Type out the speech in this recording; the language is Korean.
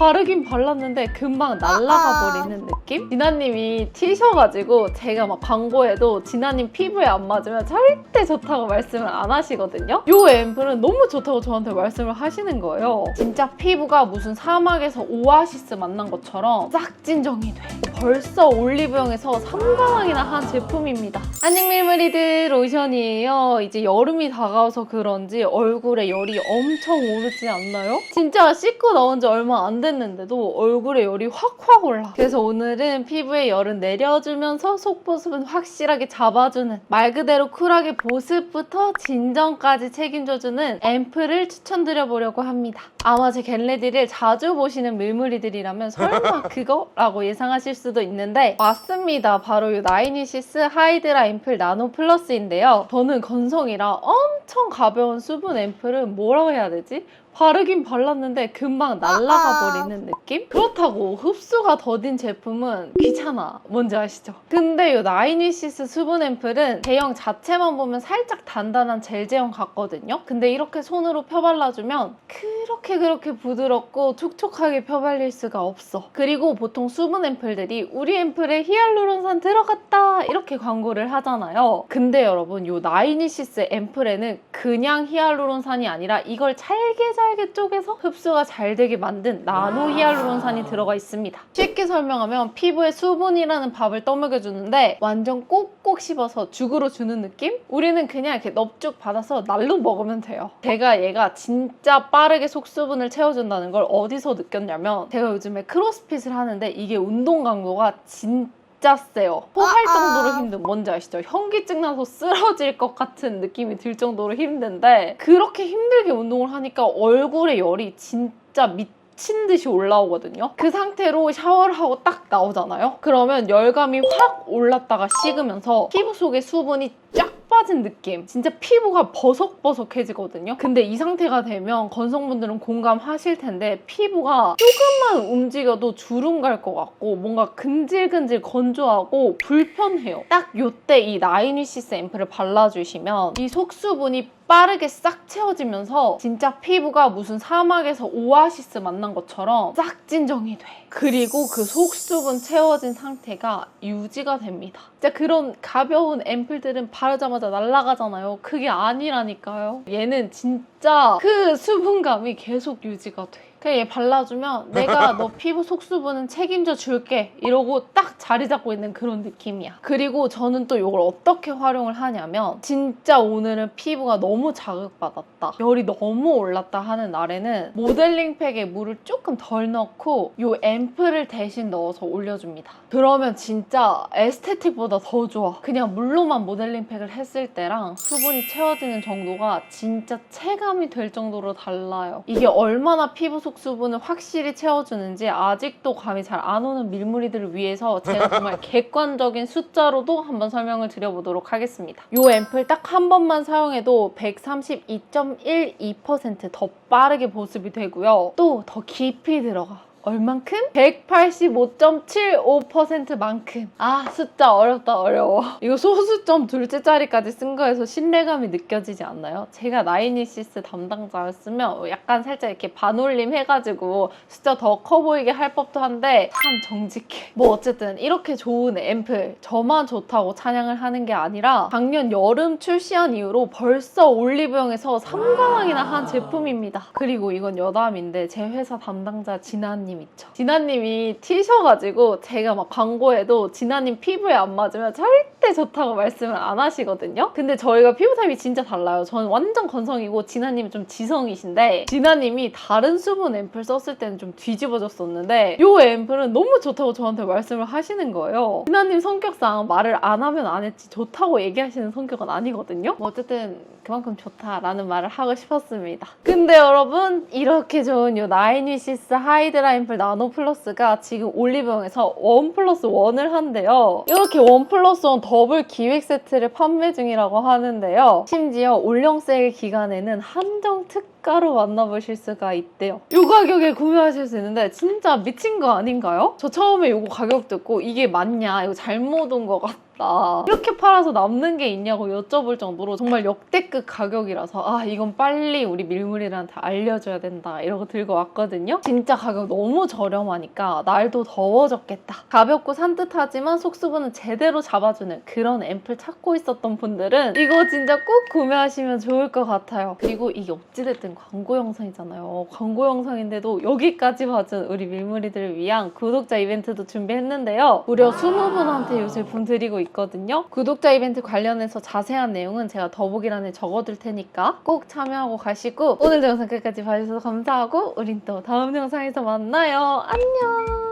바르긴 발랐는데 금방 날아가 버리는 느낌? 진아님이 티셔가지고 제가 막 광고에도 진아님 피부에 안 맞으면 절대 좋다고 말씀을 안 하시거든요. 이 앰플은 너무 좋다고 저한테 말씀을 하시는 거예요. 진짜 피부가 무슨 사막에서 오아시스 만난 것처럼 싹 진정이 돼. 벌써 올리브영에서 3관왕이나 한 제품입니다. 안녕 밀물이들 로션이에요. 이제 여름이 다가와서 그런지 얼굴에 열이 엄청 오르지 않나요? 진짜 씻고 나온 지 얼마 안 됐는데도 얼굴에 열이 확확 올라. 그래서 오늘은 피부에 열은 내려주면서 속보습은 확실하게 잡아주는 말 그대로 쿨하게 보습부터 진정까지 책임져주는 앰플을 추천드려보려고 합니다. 아마 제 겟레디를 자주 보시는 밀물이들이라면 설마 그거라고 예상하실 수도 있는데 맞습니다. 바로 이 나이니시스 하이드라 앰플 나노 플러스인데요. 저는 건성이라 엄청 가벼운 수분 앰플은 뭐라고 해야 되지? 바르긴 발랐는데 금방 날아가 버리는 느낌? 그렇다고 흡수가 더딘 제품은 귀찮아. 뭔지 아시죠? 근데 이 나이니시스 수분 앰플은 제형 자체만 보면 살짝 단단한 젤 제형 같거든요? 근데 이렇게 손으로 펴발라주면 그렇게 그렇게 부드럽고 촉촉하게 펴발릴 수가 없어. 그리고 보통 수분 앰플들이 우리 앰플에 히알루론산 들어갔다 이렇게 광고를 하잖아요. 근데 여러분 이 나이니시스 앰플에는 그냥 히알루론산이 아니라 이걸 잘게 잘게 쪼개서 흡수가 잘 되게 만든 나노 히알루론산이 들어가 있습니다. 쉽게 설명하면 피부에 수분이라는 밥을 떠먹여주는데 완전 꼭꼭 씹어서 죽으로 주는 느낌? 우리는 그냥 이렇게 넙죽 받아서 날로 먹으면 돼요. 제가 얘가 진짜 빠르게 속수분을 채워준다는 걸 어디서 느꼈냐면 제가 요즘에 크로스핏을 하는데 이게 운동 강도가 진짜 진짜 세요. 토할 정도로 힘든 뭔지 아시죠? 현기증 나서 쓰러질 것 같은 느낌이 들 정도로 힘든데 그렇게 힘들게 운동을 하니까 얼굴에 열이 진짜 미친 듯이 올라오거든요. 그 상태로 샤워를 하고 딱 나오잖아요. 그러면 열감이 확 올랐다가 식으면서 피부 속에 수분이 쫙 빠진 느낌. 진짜 피부가 버석버석해지거든요. 근데 이 상태가 되면 건성분들은 공감하실 텐데 피부가 조금만 움직여도 주름 갈 것 같고 뭔가 근질근질 건조하고 불편해요. 딱 요때 이 나이니시스 앰플을 발라주시면 이 속수분이 빠르게 싹 채워지면서 진짜 피부가 무슨 사막에서 오아시스 만난 것처럼 싹 진정이 돼. 그리고 그 속수분 채워진 상태가 유지가 됩니다. 진짜 그런 가벼운 앰플들은 바르자마자 날아가잖아요. 그게 아니라니까요. 얘는 진짜 그 수분감이 계속 유지가 돼. 그냥 얘 발라주면 내가 너 피부 속수분은 책임져 줄게 이러고 딱 자리 잡고 있는 그런 느낌이야. 그리고 저는 또 이걸 어떻게 활용을 하냐면 진짜 오늘은 피부가 너무 자극받았다. 열이 너무 올랐다 하는 날에는 모델링 팩에 물을 조금 덜 넣고 이 앰플을 대신 넣어서 올려줍니다. 그러면 진짜 에스테틱보다 더 좋아. 그냥 물로만 모델링 팩을 했을 때랑 수분이 채워지는 정도가 진짜 체감이 될 정도로 달라요. 이게 얼마나 피부 속 수분을 확실히 채워주는지 아직도 감이 잘 안 오는 밀무리들을 위해서 제가 정말 객관적인 숫자로도 한번 설명을 드려보도록 하겠습니다. 이 앰플 딱 한 번만 사용해도 132.12%더 빠르게 보습이 되고요. 또 더 깊이 들어가. 얼만큼? 185.75%만큼. 아, 숫자 어렵다, 어려워. 이거 소수점 둘째 자리까지 쓴 거에서 신뢰감이 느껴지지 않나요? 제가 나이니시스 담당자였으면 약간 살짝 이렇게 반올림 해가지고 숫자 더 커 보이게 할 법도 한데 참 정직해. 뭐 어쨌든 이렇게 좋은 앰플 저만 좋다고 찬양을 하는 게 아니라 작년 여름 출시한 이후로 벌써 올리브영에서 3관왕이나 한 제품입니다. 그리고 이건 여담인데 제 회사 담당자 진아님 있죠. 진아님이 티셔가지고 제가 막 광고에도 진아님 피부에 안 맞으면 절대 좋다고 말씀을 안 하시거든요. 근데 저희가 피부 타입이 진짜 달라요. 저는 완전 건성이고 진아님이 좀 지성이신데 진아님이 다른 수분 앰플 썼을 때는 좀 뒤집어졌었는데 이 앰플은 너무 좋다고 저한테 말씀을 하시는 거예요. 진아님 성격상 말을 안 하면 안 했지 좋다고 얘기하시는 성격은 아니거든요. 뭐 어쨌든 그만큼 좋다라는 말을 하고 싶었습니다. 근데 여러분 이렇게 좋은 이 나이니시스 하이드라 앰플 나노 플러스가 지금 올리브영에서 원 플러스 원을 한대요. 이렇게 원 플러스 원 더블 기획 세트를 판매 중이라고 하는데요. 심지어 올영 세일 기간에는 한정 특 가로 만나보실 수가 있대요. 이 가격에 구매하실 수 있는데 진짜 미친 거 아닌가요? 저 처음에 이거 가격 듣고 이게 맞냐 이거 잘못 온거 같다 같다. 이렇게 팔아서 남는 게 있냐고 여쭤볼 정도로 정말 역대급 가격이라서 아 이건 빨리 우리 밀물이한테 알려줘야 된다 이러고 들고 왔거든요. 진짜 가격 너무 저렴하니까 날도 더워졌겠다. 가볍고 산뜻하지만 속수분은 제대로 잡아주는 그런 앰플 찾고 있었던 분들은 이거 진짜 꼭 구매하시면 좋을 것 같아요. 그리고 이게 어찌됐든 광고 영상이잖아요. 광고 영상인데도 여기까지 봐준 우리 밀물이들을 위한 구독자 이벤트도 준비했는데요. 무려 20분한테 이 제품 드리고 있거든요. 구독자 이벤트 관련해서 자세한 내용은 제가 더보기란에 적어둘 테니까 꼭 참여하고 가시고 오늘도 영상 끝까지 봐주셔서 감사하고 우린 또 다음 영상에서 만나요. 안녕!